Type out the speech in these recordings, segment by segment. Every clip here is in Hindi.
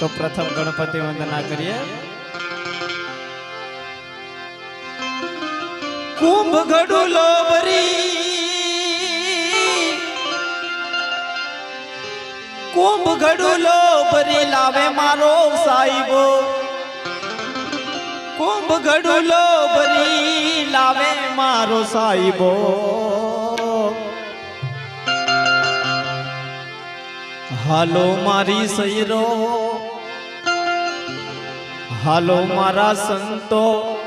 તો પ્રથમ ગણપતિ વંદના કરીએ કુંભ ઘડુલો ભરી કુંભ ઘડુલો ભરી લાવે મારો સાહેબો કુંભ ઘડુલો ભરી લાવે મારો સાહેબો હાલો મારી સૈરો હાલો મારા સંતો.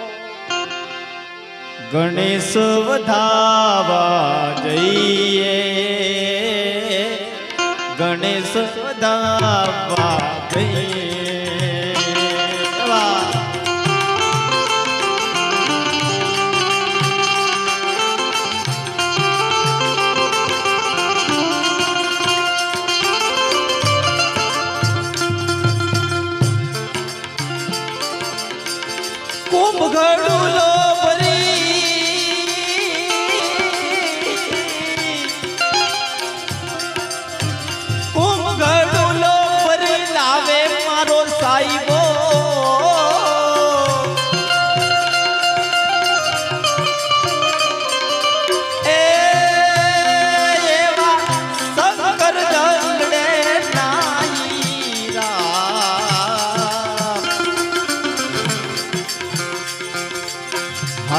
ગણેશ વધાવા જઈએ. ગણેશ વધાવા જઈએ.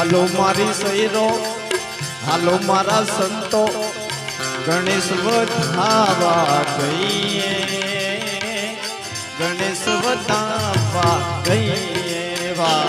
હાલો મારી સૈરો હાલો મારા સંતો ગણેશ વધાવા જઈએ ગણેશ વધાવા જઈએ વા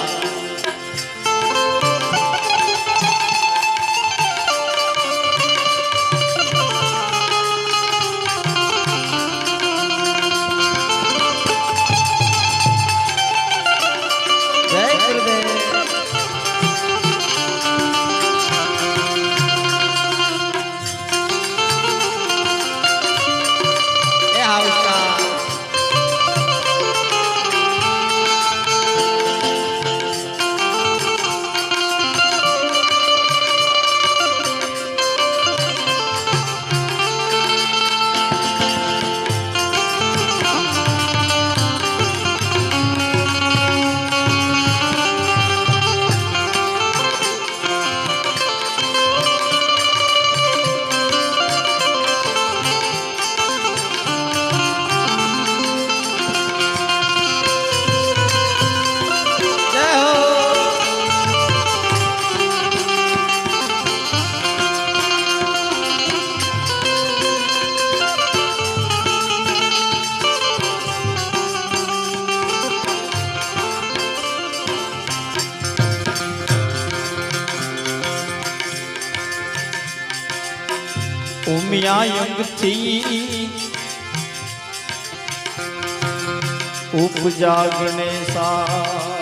ઉમિયાયંગથી ઉપજા ગણેશા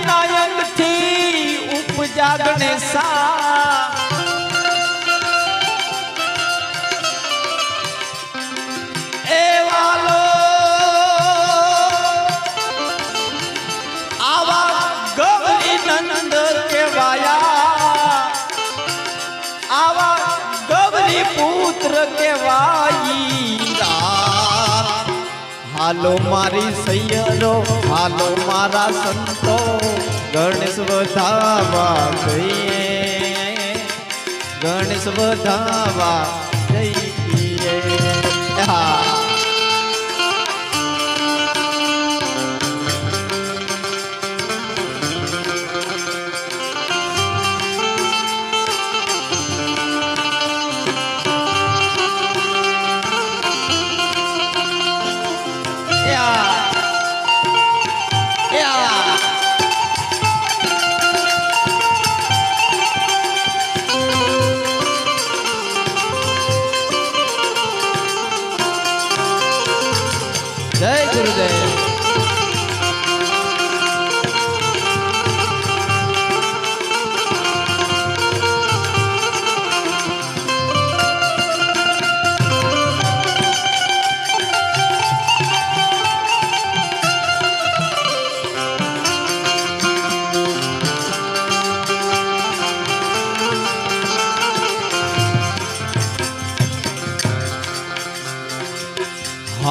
નાયકથી ઉપજાગણે સા હાલો મારી સૈયરો હાલો મારા સંતો ગણેશ વધાવા જઈએ ગણેશ વધાવા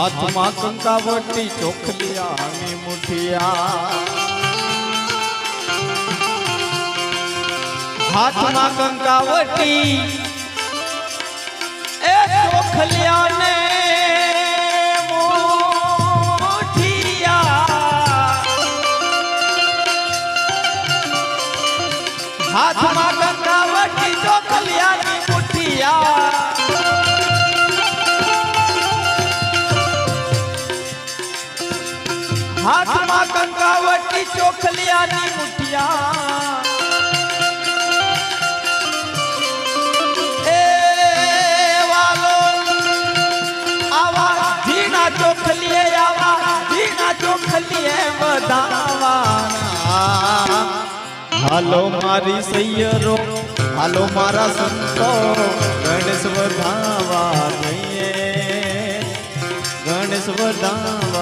હાથમાં કંકાવટી ચોખલિયાની મુઠિયા. હાથમાં કંકાવટી એ ચોખલિયાને હાથમાં કંકાવટી ચોખલિયાની મુઠિયા. हाथ माँ कंकावटी चोखलिया नी मुठिया चोखलिए आवा दीना चोखलिए बदावाना मारी सैयरो, हालो मारा संतो, गणेश वधावा गणेश वधावा